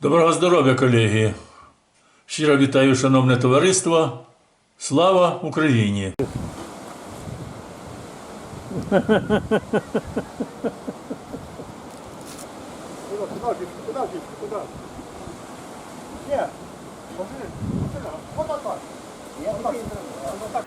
Доброго здоров'я, колеги! Щиро вітаю, шановне товариство. Слава Україні! Куда, куда,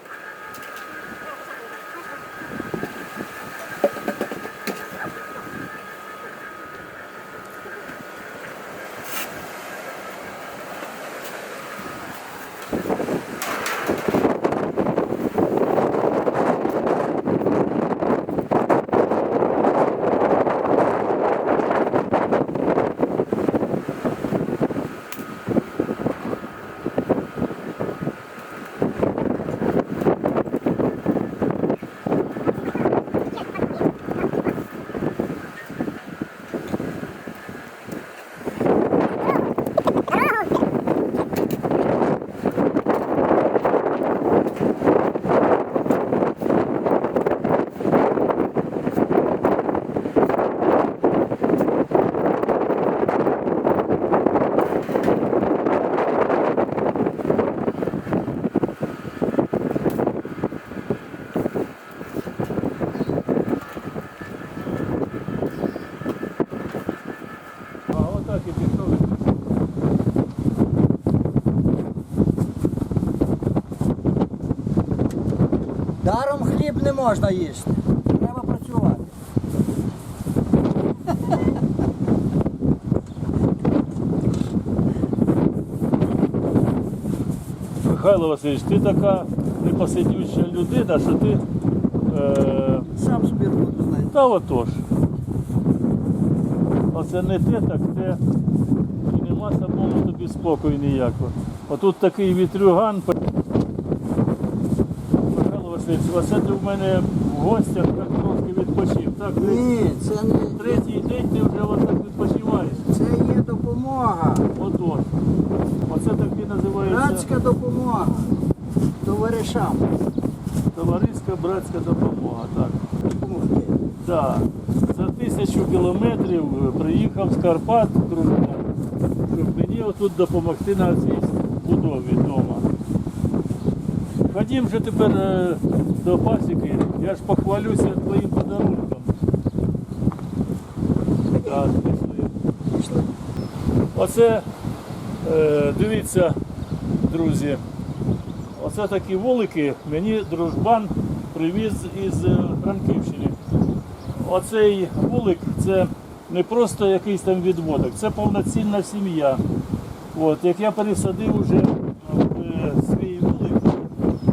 Так, і пішов. Даром хліб не можна їсти. Треба працювати. Михайло Васильович, ти така непосидюча людина, що ти. Е, Сам собі роботу знайду. та отож. Оце не те, так те. І нема самому тобі спокою ніякого. Отут такий вітрюган. Михайло Васильович, оце ти в мене в гостях так трошки відпочив. Так, Ні, це не третій день ти вже отак відпочиваєш. це є допомога. Отож. Оце таки називається Братська допомога товаришам. товариська братська допомога. Так. Допомогти. Так. Тисячу кілометрів е, приїхав з Карпат щоб мені отут допомогти на цій будові вдома. Ходім вже тепер е, до пасіки, я ж похвалюся твоїм подарунком. Оце, е, дивіться, друзі, оце такі вулики мені дружбан привіз із Франківщини. Оцей вулик це не просто якийсь там відводок, це повноцінна сім'я. От, як я пересадив уже е, свій вулик,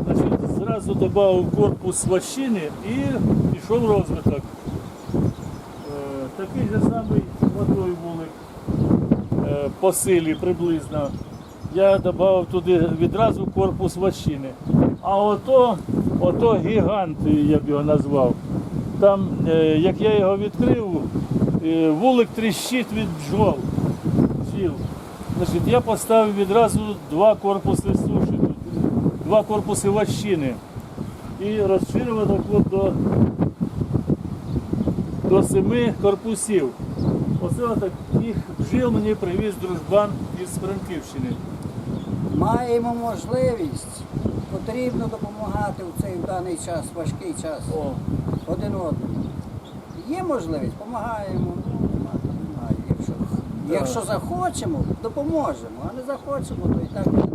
значить, зразу додав корпус вощини і пішов розвиток. Е, такий же самий отой вулик е, по силі приблизно. Я додав туди відразу корпус вощини. А ото, ото гігант, я б його назвав. Там, е, як я його відкрив, е, вулик тріщить від бджол. бджіл. Значить, я поставив відразу два корпуси суші, два корпуси вощини. І розширив так от до, до семи корпусів. Оце таких бджіл мені привіз дружбан із Франківщини. Маємо можливість. Потрібно допомагати в цей в даний час, важкий час. О, Один одному. Є можливість, допомагаємо. Ну, немає. Якщо, якщо захочемо, допоможемо, а не захочемо, то і так.